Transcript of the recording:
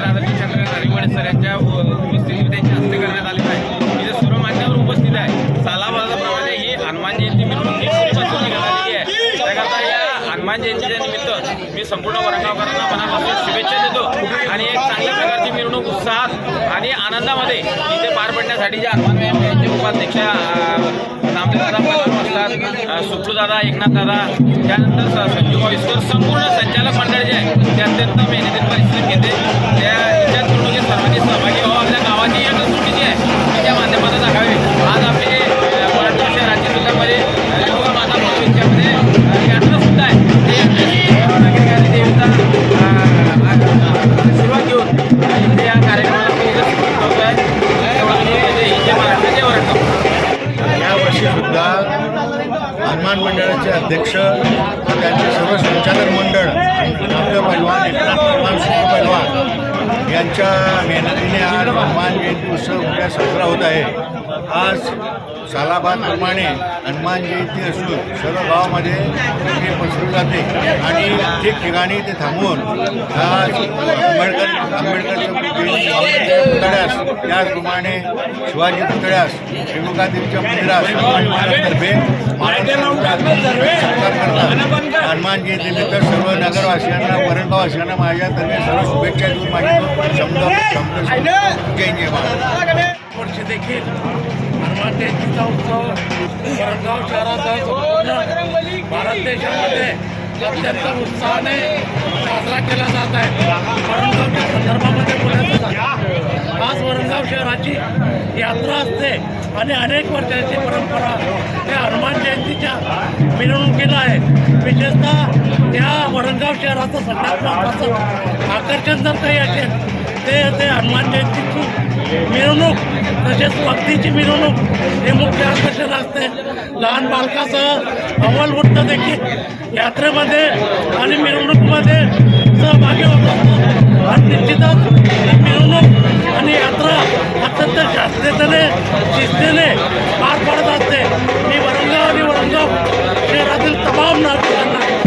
राधाकृष्ण चंद्र नारिवडे sir यांच्या उपस्थितीत त्यांची हस्ते करण्यात आली आहे. इथे सर्व उपस्थित आहे. सालाबाजाप्रमाणे ही हनुमान जयंती निमित्त निघालेली आहे. त्याकरता या हनुमान जयंतीच्या निमित्त मी संपूर्ण वरणगावकरांना मनापासून शुभेच्छा देतो. आणि एक चांगल्या प्रकारची मिरवणूक उत्साहात आणि आनंदामध्ये इथे पार पडण्यासाठी जे हनुमान यांचे उपाध्यक्ष नामदेवदादा पलवान असतात सुप्रूदादा एकनाथदादा त्यानंतर संजीव आविस्कर संपूर्ण संचालक मंडळ जे आहे ते अत्यंत मेहनतीत परिश्रम घेते. हनुमान मंडळाचे अध्यक्ष व त्यांचे सर्व संचालक मंडळ नामदेव पैलवान एकनाथ पैलवान सुख पैलवान यांच्या मेहनतीने आज हनुमान जयंती उत्सव उद्या साजरा होत आहे. आज सालाबादप्रमाणे हनुमान जयंती असून सर्व गावामध्ये ते पसरून जाते. आणि ठिकठिकाणी ते थांबवून आज आंबेडकर आंबेडकर पुतळ्यास त्याचप्रमाणे शिवाजी पुतळ्यास रेणुकादेवीच्या मंदिरास हनुमान महाराजतर्फे सत्कार करतात हनुमान जयंतीनिमित्त सर्व नगरवासियांना वरणगाववासियांना माझ्यातर्फे सर्व शुभेच्छा देऊन माझी शब्द शब्द जय जय महाराज. देखील हनुमान जयंतीचा उत्सव वरणगाव शहरासह भारत देशामध्ये अत्यंत उत्साहाने साजरा केला जात आहे वरणगावच्या संदर्भामध्ये बोलायचं आज वरणगाव शहराची यात्रा असते आणि अनेक वर्षांची परंपरा त्या हनुमान जयंतीच्या मिरवणुकीला आहे विशेषतः त्या वरणगाव शहराचं सगळ्यात महत्त्वाचं आकर्षण जर काही असेल ते ते हनुमान जयंतीची मिरवणूक तसेच भक्तीची मिरवणूक हे मुख्य आकर्षण असते. लहान बालकासह अव्वलवृत्त देखील यात्रेमध्ये आणि मिरवणुकीमध्ये सहभागी होत असतो आणि निश्चितच ही मिरवणूक आणि यात्रा अत्यंत शास्त्रीयतेने शिस्तीने पार पडत असते. मी वरंगाव आणि वरंगाव शहरातील तमाम नागरिकांना